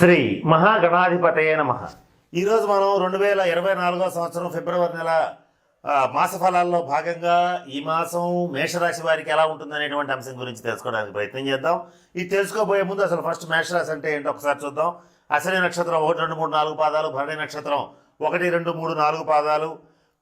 శ్రీ మహాగణాధిపతయ నమ. ఈరోజు మనం రెండు వేల ఇరవై నాలుగో సంవత్సరం ఫిబ్రవరి నెల మాస ఫలాల్లో భాగంగా ఈ మాసం మేషరాశి వారికి ఎలా ఉంటుందనేటువంటి అంశం గురించి తెలుసుకోవడానికి ప్రయత్నం చేద్దాం. ఇది తెలుసుకోబోయే ముందు అసలు ఫస్ట్ మేషరాశి అంటే ఏంటో ఒకసారి చూద్దాం. అశ్విని నక్షత్రం ఒకటి రెండు మూడు నాలుగు పాదాలు భరణి నక్షత్రం ఒకటి రెండు మూడు నాలుగు పాదాలు.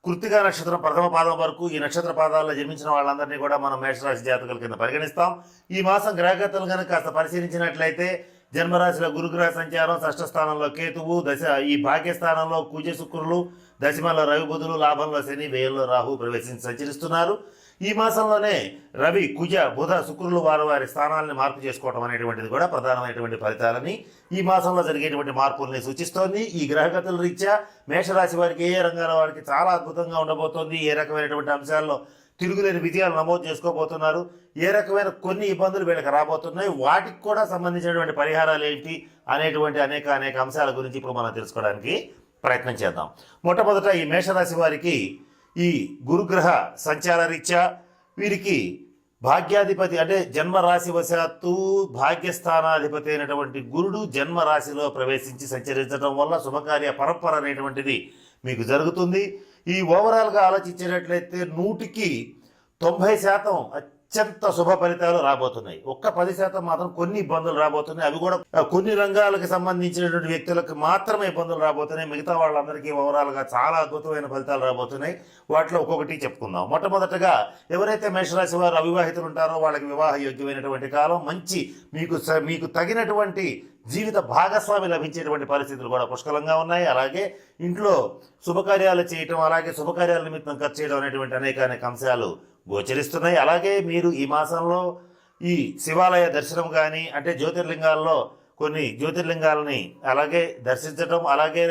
కృత్తికా నక్షత్రం ప్రథమ పాదం వరకు ఈ నక్షత్ర పాదాల్లో జన్మించిన వాళ్ళందరినీ కూడా మనం మేషరాశి జాతకుల కింద పరిగణిస్తాం. ఈ మాసం గ్రహగతులు కనుక కాస్త పరిశీలించినట్లయితే జన్మరాశిలో గురుగ్రహ సంచారం షష్ఠ స్థానంలో కేతువు దశ ఈ భాగ్యస్థానంలో కుజ శుక్రులు దశమల రవి బుధులు లాభంలో శని వ్యయంలో రాహు ప్రవేశించి సంచరిస్తున్నారు. ఈ మాసంలోనే రవి కుజ బుధ శుక్రులు వారు వారి స్థానాలను మార్పు చేసుకోవడం అనేటువంటిది కూడా ప్రధానమైనటువంటి ఫలితాలని ఈ మాసంలో జరిగేటువంటి మార్పుల్ని సూచిస్తోంది. ఈ గ్రహగతుల రీత్యా మేషరాశి వారికి ఏ రంగాల వారికి చాలా అద్భుతంగా ఉండబోతోంది. ఏ రకమైనటువంటి అంశాల్లో తిరుగులేని విజయాలు నమోదు చేసుకోబోతున్నారు. ఏ రకమైన కొన్ని ఇబ్బందులు వీళ్ళకి రాబోతున్నాయి. వాటికి కూడా సంబంధించినటువంటి పరిహారాలు ఏంటి అనేటువంటి అనేక అనేక అంశాల గురించి ఇప్పుడు మనం తెలుసుకోవడానికి ప్రయత్నం చేద్దాం. మొట్టమొదట ఈ మేషరాశి వారికి ఈ గురుగ్రహ సంచారరీత్యా వీరికి భాగ్యాధిపతి అంటే జన్మరాశి వశాత్తు భాగ్యస్థానాధిపతి అయినటువంటి గురుడు జన్మరాశిలో ప్రవేశించి సంచరించడం వల్ల శుభకార్య పరంపర అనేటువంటిది మీకు జరుగుతుంది. ఈ ఓవరాల్గా ఆలోచించినట్లయితే నూటికి తొంభై శాతం అత్యంత శుభ ఫలితాలు రాబోతున్నాయి. ఒక్క పది శాతం మాత్రం కొన్ని ఇబ్బందులు రాబోతున్నాయి. అవి కూడా కొన్ని రంగాలకు సంబంధించినటువంటి వ్యక్తులకు మాత్రమే ఇబ్బందులు రాబోతున్నాయి. మిగతా వాళ్ళందరికీ ఓవరాల్గా చాలా అద్భుతమైన ఫలితాలు రాబోతున్నాయి. వాటిలో ఒక్కొక్కటి చెప్పుకుందాం. మొట్టమొదటగా ఎవరైతే మేషరాశి వారు అవివాహితులు ఉంటారో వాళ్ళకి వివాహ యోగ్యమైనటువంటి కాలం మంచి మీకు స- మీకు తగినటువంటి జీవిత భాగస్వామి లభించేటువంటి పరిస్థితులు కూడా పుష్కలంగా ఉన్నాయి. అలాగే ఇంట్లో శుభకార్యాలు చేయటం అలాగే శుభకార్యాల నిమిత్తం ఖర్చు చేయడం అనేటువంటి అనేక అనేక అంశాలు గోచరిస్తున్నాయి. అలాగే మీరు ఈ మాసంలో ఈ శివాలయ దర్శనం కానీ అంటే జ్యోతిర్లింగాల్లో కొన్ని జ్యోతిర్లింగాలని అలాగే దర్శించడం అలాగే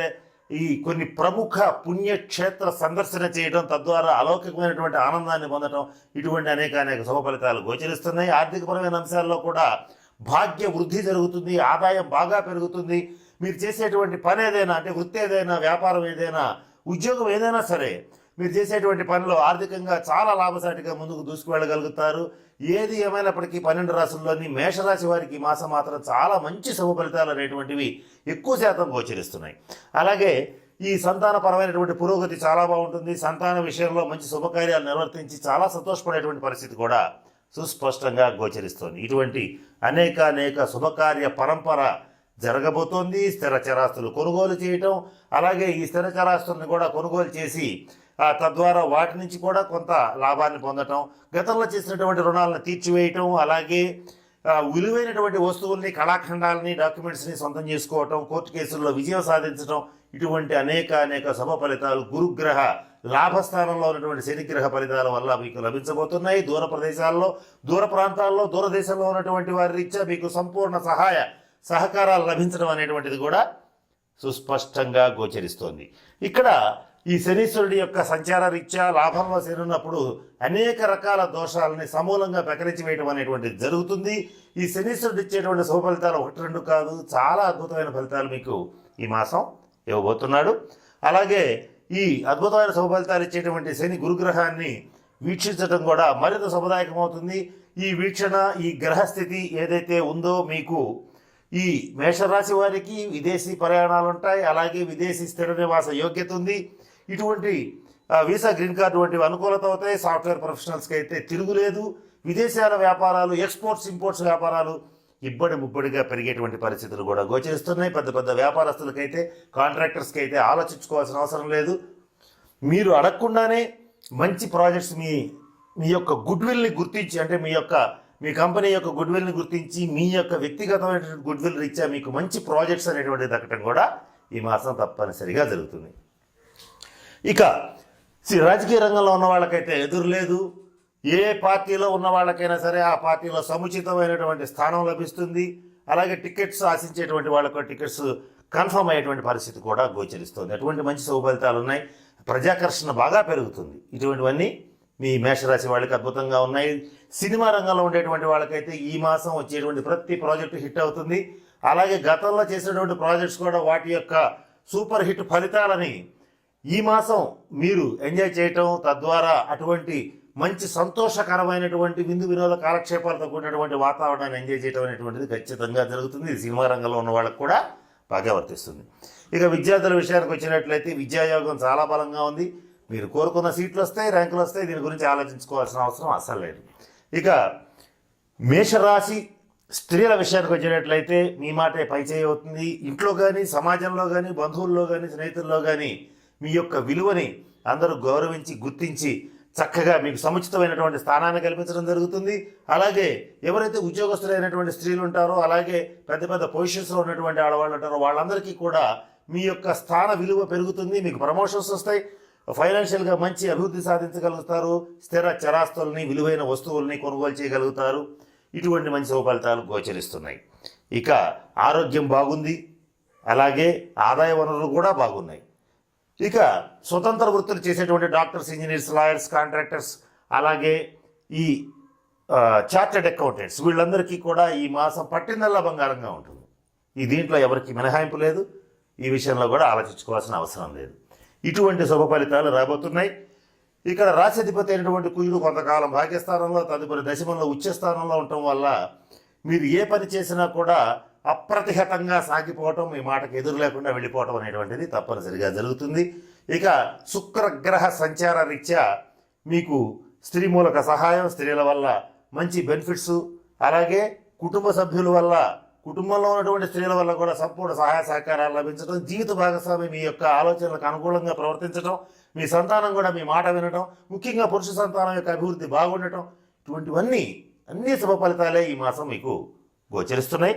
ఈ కొన్ని ప్రముఖ పుణ్యక్షేత్ర సందర్శన చేయడం తద్వారా అలౌకికమైనటువంటి ఆనందాన్ని పొందడం ఇటువంటి అనేక అనేక శుభ ఫలితాలు గోచరిస్తున్నాయి. ఆర్థికపరమైన అంశాల్లో కూడా భాగ్య వృద్ధి జరుగుతుంది ఆదాయం బాగా పెరుగుతుంది. మీరు చేసేటువంటి పని ఏదైనా అంటే వృత్తి ఏదైనా వ్యాపారం ఏదైనా ఉద్యోగం ఏదైనా సరే మీరు చేసేటువంటి పనిలో ఆర్థికంగా చాలా లాభసాటిగా ముందుకు దూసుకువెళ్ళగలుగుతారు. ఏది ఏమైనప్పటికీ పన్నెండు రాసుల్లోని మేషరాశి వారికి ఈ మాసం మాత్రం చాలా మంచి శుభ ఫలితాలు అనేటువంటివి ఎక్కువ శాతం గోచరిస్తున్నాయి. అలాగే ఈ సంతానపరమైనటువంటి పురోగతి చాలా బాగుంటుంది. సంతాన విషయంలో మంచి శుభకార్యాలు నిర్వర్తించి చాలా సంతోషపడేటువంటి పరిస్థితి కూడా సుస్పష్టంగా గోచరిస్తోంది. ఇటువంటి అనేక అనేక శుభకార్య పరంపర జరగబోతోంది. స్థిర చరాస్తులు కొనుగోలు చేయటం అలాగే ఈ స్థిర చరాస్తుల్ని కూడా కొనుగోలు చేసి తద్వారా వాటి నుంచి కూడా కొంత లాభాన్ని పొందటం గతంలో చేసినటువంటి రుణాలను తీర్చివేయటం అలాగే విలువైనటువంటి వస్తువుల్ని కళాఖండాలని డాక్యుమెంట్స్ని సొంతం చేసుకోవటం కోర్టు కేసుల్లో విజయం సాధించడం ఇటువంటి అనేక అనేక శుభ ఫలితాలు గురుగ్రహ లాభస్థానంలో ఉన్నటువంటి శనిగ్రహ ఫలితాల వల్ల మీకు లభించబోతున్నాయి. దూర ప్రదేశాల్లో దూర ప్రాంతాల్లో దూరదేశంలో ఉన్నటువంటి వారి రీత్యా మీకు సంపూర్ణ సహాయ సహకారాలు లభించడం అనేటువంటిది కూడా సుస్పష్టంగా గోచరిస్తోంది. ఇక్కడ ఈ శనీశ్వరుడి యొక్క సంచార రీత్యా లాభంలో చేరున్నప్పుడు అనేక రకాల దోషాలని సమూలంగా పెకరించి వేయడం అనేటువంటిది జరుగుతుంది. ఈ శనీశ్వరుడు ఇచ్చేటువంటి శుభ ఫలితాలు ఒకటి రెండు కాదు చాలా అద్భుతమైన ఫలితాలు మీకు ఈ మాసం ఇవ్వబోతున్నాడు. అలాగే ఈ అద్భుతమైన శుభ ఫలితాలు ఇచ్చేటువంటి శని గురుగ్రహాన్ని వీక్షించడం కూడా మరింత శుభదాయకమవుతుంది. ఈ వీక్షణ ఈ గ్రహస్థితి ఏదైతే ఉందో మీకు ఈ మేషరాశి వారికి విదేశీ ప్రయాణాలు ఉంటాయి అలాగే విదేశీ స్థిర నివాస యోగ్యత ఉంది ఇటువంటి వీసా గ్రీన్ కార్డు వంటివి అనుకూలత అవుతాయి. సాఫ్ట్వేర్ ప్రొఫెషనల్స్కి అయితే తిరుగులేదు. విదేశాల వ్యాపారాలు ఎక్స్పోర్ట్స్ ఇంపోర్ట్స్ వ్యాపారాలు ఇబ్బడి ముబ్బడిగా పెరిగేటువంటి పరిస్థితులు కూడా గోచరిస్తున్నాయి. పెద్ద పెద్ద వ్యాపారస్తులకైతే కాంట్రాక్టర్స్కి అయితే ఆలోచించుకోవాల్సిన అవసరం లేదు. మీరు అడగకుండానే మంచి ప్రాజెక్ట్స్ మీ మీ యొక్క గుడ్ విల్ని గుర్తించి అంటే మీ యొక్క మీ కంపెనీ యొక్క గుడ్ విల్ని గుర్తించి మీ యొక్క వ్యక్తిగతమైనటువంటి గుడ్ విల్ రీత్యా మీకు మంచి ప్రాజెక్ట్స్ అనేటువంటిది దక్కడం కూడా ఈ మాసం తప్పనిసరిగా జరుగుతుంది. ఇక రాజకీయ రంగంలో ఉన్న వాళ్ళకైతే ఎదురు లేదు. ఏ పార్టీలో ఉన్న వాళ్ళకైనా సరే ఆ పార్టీలో సముచితమైనటువంటి స్థానం లభిస్తుంది. అలాగే టికెట్స్ ఆశించేటువంటి వాళ్ళకు టికెట్స్ కన్ఫర్మ్ అయ్యేటువంటి పరిస్థితి కూడా గోచరిస్తుంది. అటువంటి మంచి శుభ ఫలితాలు ఉన్నాయి. ప్రజాకర్షణ బాగా పెరుగుతుంది. ఇటువంటివన్నీ మీ మేషరాశి వాళ్ళకి అద్భుతంగా ఉన్నాయి. సినిమా రంగంలో ఉండేటువంటి వాళ్ళకైతే ఈ మాసం వచ్చేటువంటి ప్రతి ప్రాజెక్టు హిట్ అవుతుంది. అలాగే గతంలో చేసినటువంటి ప్రాజెక్ట్స్ కూడా వాటి యొక్క సూపర్ హిట్ ఫలితాలని ఈ మాసం మీరు ఎంజాయ్ చేయటం తద్వారా అటువంటి మంచి సంతోషకరమైనటువంటి విందు వినోద కాలక్షేపాలతో కూడినటువంటి వాతావరణాన్ని ఎంజాయ్ చేయడం అనేటువంటిది ఖచ్చితంగా జరుగుతుంది. సినిమా రంగంలో ఉన్న వాళ్ళకు కూడా బాగా వర్తిస్తుంది. ఇక విద్యార్థుల విషయానికి వచ్చినట్లయితే విద్యాయోగం చాలా బలంగా ఉంది. మీరు కోరుకున్న సీట్లు వస్తాయి ర్యాంకులు వస్తాయి దీని గురించి ఆలోచించుకోవాల్సిన అవసరం అస్సలు లేదు. ఇక మేషరాశి స్త్రీల విషయానికి వచ్చినట్లయితే మీ మాటే పైచేయి అవుతుంది. ఇంట్లో కానీ సమాజంలో కానీ బంధువుల్లో కానీ స్నేహితుల్లో కానీ మీ యొక్క విలువని అందరూ గౌరవించి గుర్తించి చక్కగా మీకు సముచితమైనటువంటి స్థానాన్ని కల్పించడం జరుగుతుంది. అలాగే ఎవరైతే ఉద్యోగస్తులైనటువంటి స్త్రీలు ఉంటారో అలాగే పెద్ద పెద్ద పొజిషన్స్లో ఉన్నటువంటి ఆడవాళ్ళు ఉంటారో వాళ్ళందరికీ కూడా మీ యొక్క స్థాన విలువ పెరుగుతుంది మీకు ప్రమోషన్స్ వస్తాయి. ఫైనాన్షియల్గా మంచి అభివృద్ధి సాధించగలుగుతారు స్థిర చరాస్తుల్ని విలువైన వస్తువుల్ని కొనుగోలు చేయగలుగుతారు. ఇటువంటి మంచి శుభఫలితాలు గోచరిస్తున్నాయి. ఇక ఆరోగ్యం బాగుంది అలాగే ఆదాయ వనరులు కూడా బాగున్నాయి. ఇక స్వతంత్ర వృత్తులు చేసేటువంటి డాక్టర్స్ ఇంజనీర్స్ లాయర్స్ కాంట్రాక్టర్స్ అలాగే ఈ చార్టెడ్ అకౌంటెంట్స్ వీళ్ళందరికీ కూడా ఈ మాసం పట్టిందల్లా బంగారంగా ఉంటుంది. ఈ దీంట్లో ఎవరికి మినహాయింపు లేదు. ఈ విషయంలో కూడా ఆలోచించుకోవాల్సిన అవసరం లేదు. ఇటువంటి శుభ ఫలితాలు రాబోతున్నాయి. ఇక్కడ రాశాధిపతి అయినటువంటి కుజుడు కొంతకాలం భాగ్యస్థానంలో తదుపరి దశమంలో ఉచ్చస్థానంలో ఉండటం వల్ల మీరు ఏ పని చేసినా కూడా అప్రతిహతంగా సాగిపోవటం మీ మాటకు ఎదురు లేకుండా వెళ్ళిపోవటం అనేటువంటిది తప్పనిసరిగా జరుగుతుంది. ఇక శుక్రగ్రహ సంచార రీత్యా మీకు స్త్రీ మూలక సహాయం స్త్రీల వల్ల మంచి బెనిఫిట్స్ అలాగే కుటుంబ సభ్యుల వల్ల కుటుంబంలో ఉన్నటువంటి స్త్రీల వల్ల కూడా సంపూర్ణ సహాయ సహకారాలు లభించడం జీవిత భాగస్వామి మీ యొక్క ఆలోచనలకు అనుకూలంగా ప్రవర్తించడం మీ సంతానం కూడా మీ మాట వినటం ముఖ్యంగా పురుష సంతానం యొక్క అభివృద్ధి బాగుండటం ఇటువంటివన్నీ అన్ని శుభ ఫలితాలే ఈ మాసం మీకు గోచరిస్తున్నాయి.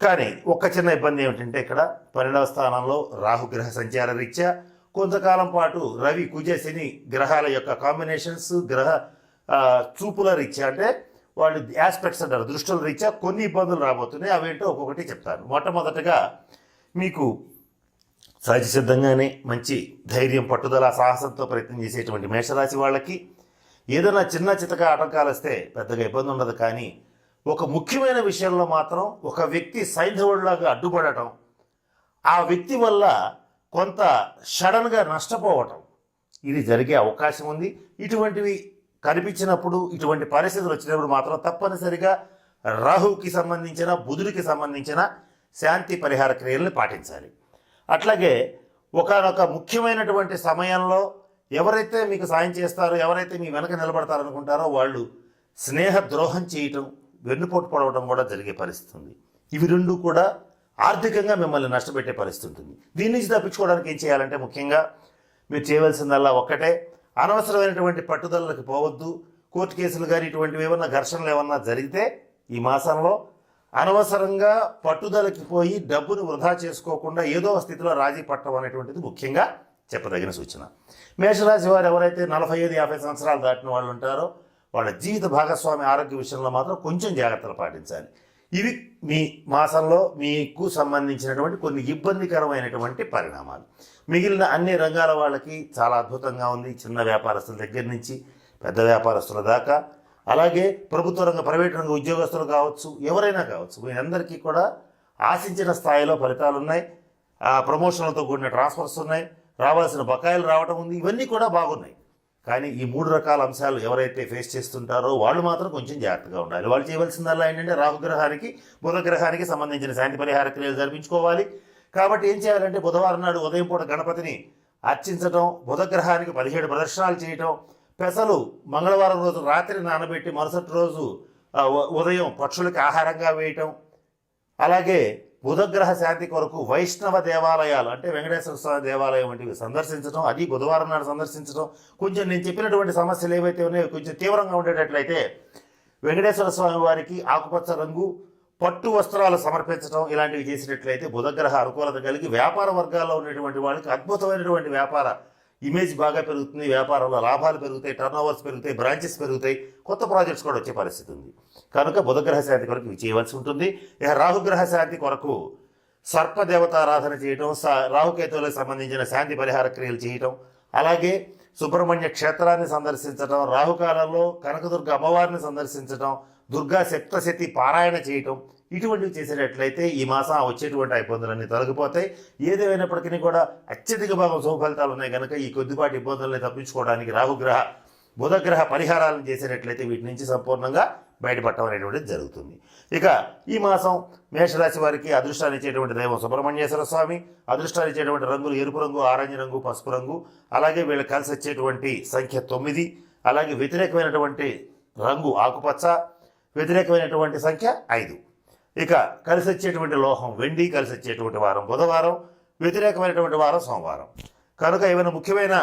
కానీ ఒక్క చిన్న ఇబ్బంది ఏమిటంటే ఇక్కడ పన్నెండవ స్థానంలో రాహుగ్రహ సంచార రీత్యా కొంతకాలం పాటు రవి కుజ శని గ్రహాల యొక్క కాంబినేషన్స్ గ్రహ చూపుల రీత్యా అంటే వాళ్ళు ఆస్పెక్ట్స్ అంటారు. దృష్టుల రీత్యా కొన్ని ఇబ్బందులు రాబోతున్నాయి. అవేంటో ఒక్కొక్కటి చెప్తాను మొట్టమొదటగా మీకు సహజ సిద్ధంగానే మంచి ధైర్యం పట్టుదల సాహసంతో ప్రయత్నం చేసేటువంటి మేషరాశి వాళ్ళకి ఏదైనా చిన్న చితక ఆటంకాలు వస్తే పెద్దగా ఇబ్బంది ఉండదు. కానీ ఒక ముఖ్యమైన విషయంలో మాత్రం ఒక వ్యక్తి సైంధవుడిలాగా అడ్డుపడటం ఆ వ్యక్తి వల్ల కొంత సడన్గా నష్టపోవటం ఇది జరిగే అవకాశం ఉంది. ఇటువంటివి కనిపించినప్పుడు ఇటువంటి పరిస్థితులు వచ్చినప్పుడు మాత్రం తప్పనిసరిగా రాహుకి సంబంధించిన బుధుడికి సంబంధించిన శాంతి పరిహార క్రియల్ని పాటించాలి. అట్లాగే ఒకనొక ముఖ్యమైనటువంటి సమయంలో ఎవరైతే మీకు సాయం చేస్తారో ఎవరైతే మీ వెనక నిలబడతారనుకుంటారో వాళ్ళు స్నేహ ద్రోహం చేయటం వెన్నుపోటు పడవడం కూడా జరిగే పరిస్థితి ఉంది. ఇవి రెండు కూడా ఆర్థికంగా మిమ్మల్ని నష్టపెట్టే పరిస్థితి ఉంటుంది. దీని నుంచి తప్పించుకోవడానికి ఏం చేయాలంటే ముఖ్యంగా మీరు చేయవలసిందల్లా ఒక్కటే అనవసరమైనటువంటి పట్టుదలలకు పోవద్దు. కోర్టు కేసులు కానీ ఇటువంటివి ఏమన్నా ఘర్షణలు ఏమన్నా జరిగితే ఈ మాసంలో అనవసరంగా పట్టుదలకి పోయి డబ్బును వృధా చేసుకోకుండా ఏదో స్థితిలో రాజీ పట్టడం అనేటువంటిది ముఖ్యంగా చెప్పదగిన సూచన. మేషరాశి వారు ఎవరైతే నలభై ఐదు యాభై సంవత్సరాలు దాటిన వాళ్ళు ఉంటారో వాళ్ళ జీవిత భాగస్వామి ఆరోగ్య విషయంలో మాత్రం కొంచెం జాగ్రత్తలు పాటించాలి. ఇవి మీ మాసంలో మీకు సంబంధించినటువంటి కొన్ని ఇబ్బందికరమైనటువంటి పరిణామాలు. మిగిలిన అన్ని రంగాల వాళ్ళకి చాలా అద్భుతంగా ఉంది. చిన్న వ్యాపారస్తుల దగ్గర నుంచి పెద్ద వ్యాపారస్తుల దాకా. అలాగే ప్రభుత్వ రంగ ప్రైవేట్ రంగ ఉద్యోగస్తులు కావచ్చు ఎవరైనా కావచ్చు వీరందరికీ కూడా ఆశించిన స్థాయిలో ఫలితాలు ఉన్నాయి. ఆ ప్రమోషన్లతో కూడిన ట్రాన్స్ఫర్స్ ఉన్నాయి. రావాల్సిన బకాయిలు రావడం ఉంది. ఇవన్నీ కూడా బాగున్నాయి. కానీ ఈ మూడు రకాల అంశాలు ఎవరైతే ఫేస్ చేస్తుంటారో వాళ్ళు మాత్రం కొంచెం జాగ్రత్తగా ఉండాలి. వాళ్ళు చేయవలసిందల్లా ఏంటంటే రాహుగ్రహానికి బుధగ్రహానికి సంబంధించిన శాంతి పరిహార క్రియలు జరిపించుకోవాలి. కాబట్టి ఏం చేయాలంటే బుధవారం నాడు ఉదయం పూట గణపతిని అర్చించడం బుధగ్రహానికి పదిహేడు ప్రదర్శనాలు చేయటం పెసలు మంగళవారం రోజు రాత్రి నానబెట్టి మరుసటి రోజు ఉదయం పక్షులకి ఆహారంగా వేయటం అలాగే బుధగ్రహ శాంతి కొరకు వైష్ణవ దేవాలయాలు అంటే వెంకటేశ్వర స్వామి దేవాలయం వంటివి సందర్శించడం అది బుధవారం నాడు సందర్శించడం. కొంచెం నేను చెప్పినటువంటి సమస్యలు ఏవైతే ఉన్నాయో కొంచెం తీవ్రంగా ఉండేటట్లయితే వెంకటేశ్వర స్వామి వారికి ఆకుపచ్చ రంగు పట్టు వస్త్రాలు సమర్పించడం ఇలాంటివి చేసినట్లయితే బుధగ్రహ అనుకూలత కలిగి వ్యాపార వర్గాల్లో ఉన్నటువంటి వాళ్ళకి అద్భుతమైనటువంటి వ్యాపార ఇమేజ్ బాగా పెరుగుతుంది వ్యాపారంలో లాభాలు పెరుగుతాయి టర్న్ ఓవర్స్ పెరుగుతాయి బ్రాంచెస్ పెరుగుతాయి కొత్త ప్రాజెక్ట్స్ కూడా వచ్చే పరిస్థితి ఉంది. కనుక బుధగ్రహ శాంతి కొరకు ఇవి చేయవలసి ఉంటుంది. ఇక రాహుగ్రహ శాంతి కొరకు సర్పదేవతారాధన చేయటం స- రాహుకేతువులకు సంబంధించిన శాంతి పరిహార క్రియలు చేయటం అలాగే సుబ్రహ్మణ్య క్షేత్రాన్ని సందర్శించటం రాహుకాలంలో కనకదుర్గ అమ్మవారిని సందర్శించటం దుర్గా సప్తశతి పారాయణ చేయటం ఇటువంటివి చేసేటట్లయితే ఈ మాసం వచ్చేటువంటి ఇబ్బందులన్నీ తొలగిపోతాయి. ఏదేమైనప్పటికీ కూడా అత్యధిక భాగం శుభఫలితాలు ఉన్నాయి కనుక ఈ కొద్దిపాటి ఇబ్బందుల్ని తప్పించుకోవడానికి రాహుగ్రహ బుధగ్రహ పరిహారాలను చేసేటట్లయితే వీటి నుంచి సంపూర్ణంగా బయటపడటం అనేటువంటిది జరుగుతుంది. ఇక ఈ మాసం మేషరాశి వారికి అదృష్టాన్ని ఇచ్చేటువంటి దైవం సుబ్రహ్మణ్యేశ్వర స్వామి అదృష్టాన్ని ఇచ్చేటువంటి రంగులు ఎరుపు రంగు ఆరెంజ్ రంగు పసుపు రంగు అలాగే వీళ్ళు కలిసి వచ్చేటువంటి సంఖ్య తొమ్మిది అలాగే వ్యతిరేకమైనటువంటి రంగు ఆకుపచ్చ వ్యతిరేకమైనటువంటి సంఖ్య ఐదు. ఇక కలిసి వచ్చేటువంటి లోహం వెండి కలిసి వచ్చేటువంటి వారం బుధవారం వ్యతిరేకమైనటువంటి వారం సోమవారం. కనుక ఏమైనా ముఖ్యమైన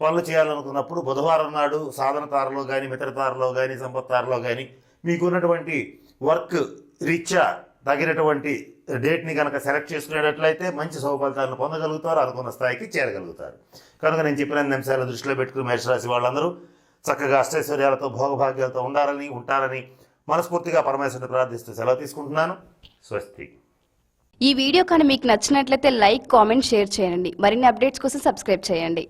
పనులు చేయాలనుకున్నప్పుడు బుధవారం నాడు సాధన తారలో కానీ మిత్రతారలో కానీ సంపత్ తారలో కానీ మీకున్నటువంటి వర్క్ రీత్యా తగినటువంటి డేట్ని కనుక సెలెక్ట్ చేసుకునేటట్లయితే మంచి శుభఫలితాలను పొందగలుగుతారు అనుకున్న స్థాయికి చేరగలుగుతారు. కనుక నేను చెప్పిన అన్ని అంశాలను దృష్టిలో పెట్టుకుని మేషరాశి వాళ్ళందరూ చక్కగా అష్టైశ్వర్యాలతో భోగభాగ్యాలతో ఉండాలని ఉంటారని మనస్ఫూర్తిగా పరమేశ్వరుని ప్రార్థిస్తూ సెలవు తీసుకుంటున్నాను. స్వస్తి. ఈ వీడియో కానీ మీకు నచ్చినట్లయితే లైక్ కామెంట్ షేర్ చేయండి. మరిన్ని అప్డేట్స్ కోసం సబ్స్క్రైబ్ చేయండి.